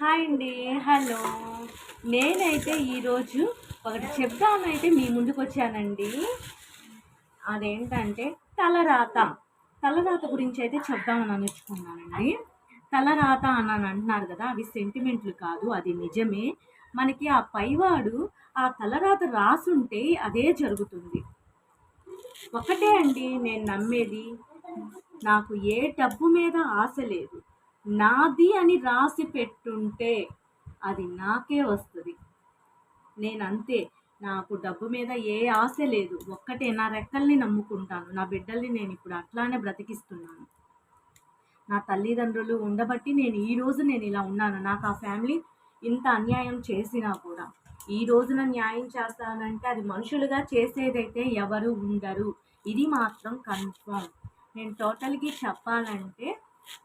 Hi అండి hello. నేనైతే ఈరోజు ఒకటి చెప్దామనైతే మీ ముందుకు వచ్చానండి. అదేంటంటే తలరాత. తలరాత గురించి అయితే చెప్దామని అనుకున్నానండి తలరాత అని అని అంటున్నారు కదా అవి సెంటిమెంట్లు కాదు అది నిజమే. మనకి ఆ పైవాడు ఆ తలరాత రాసుంటే అదే జరుగుతుంది. ఒకటే అండి నేను నమ్మేది. నాకు ఏ డబ్బు మీద ఆశ లేదు. నాది అని రాసి పెట్టుంటే అది నాకే వస్తుంది. నేను అంతే నాకు డబ్బు మీద ఏ ఆశ లేదు. ఒక్కటే నా రెక్కల్ని నమ్ముకుంటాను. నా బిడ్డల్ని నేను ఇప్పుడు అట్లానే బ్రతికిస్తున్నాను. నా తల్లిదండ్రులు ఉండబట్టి నేను ఈ రోజు నేను ఇలా ఉన్నాను. నాకు ఆ ఫ్యామిలీ ఇంత అన్యాయం చేసినా కూడా ఈ రోజున న్యాయం చేస్తానంటే అది మనుషులుగా చేసేదైతే ఎవరు ఉండరు. ఇది మాత్రం కన్ఫర్మ్. నేను టోటల్కి చెప్పాలంటే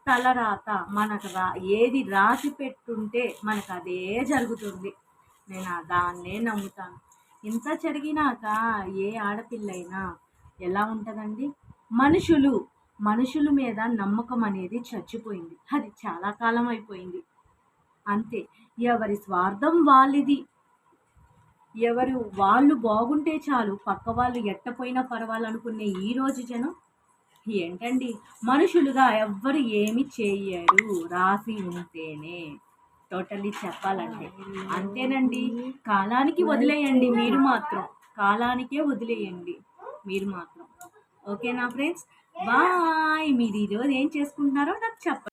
తలరాత మనకు రా ఏది రాసి పెట్టుంటే మనకు అదే జరుగుతుంది. నేను దాన్నే నమ్ముతాను. ఇంత జరిగినాక ఏ ఆడపిల్లైనా ఎలా ఉంటుందండి? మనుషులు మనుషుల మీద నమ్మకం అనేది చచ్చిపోయింది. అది చాలా కాలం అయిపోయింది. అంతే. ఎవరి స్వార్థం వాళ్ళది. ఎవరు వాళ్ళు బాగుంటే చాలు పక్క వాళ్ళు ఎట్టపోయినా పర్వాలనుకునే ఈ రోజు జనం ఏంటండి? మనుషులుగా ఎవ్వరు ఏమి చేయరు. రాసి ఉంటేనే. టోటల్లీ చెప్పాలంటే. అంతేనండి. కాలానికి వదిలేయండి మీరు మాత్రం. కాలానికే వదిలేయండి మీరు మాత్రం. ఓకేనా ఫ్రెండ్స్? బాయ్. మీరు ఈరోజు ఏం చేసుకుంటున్నారో నాకు చెప్పండి.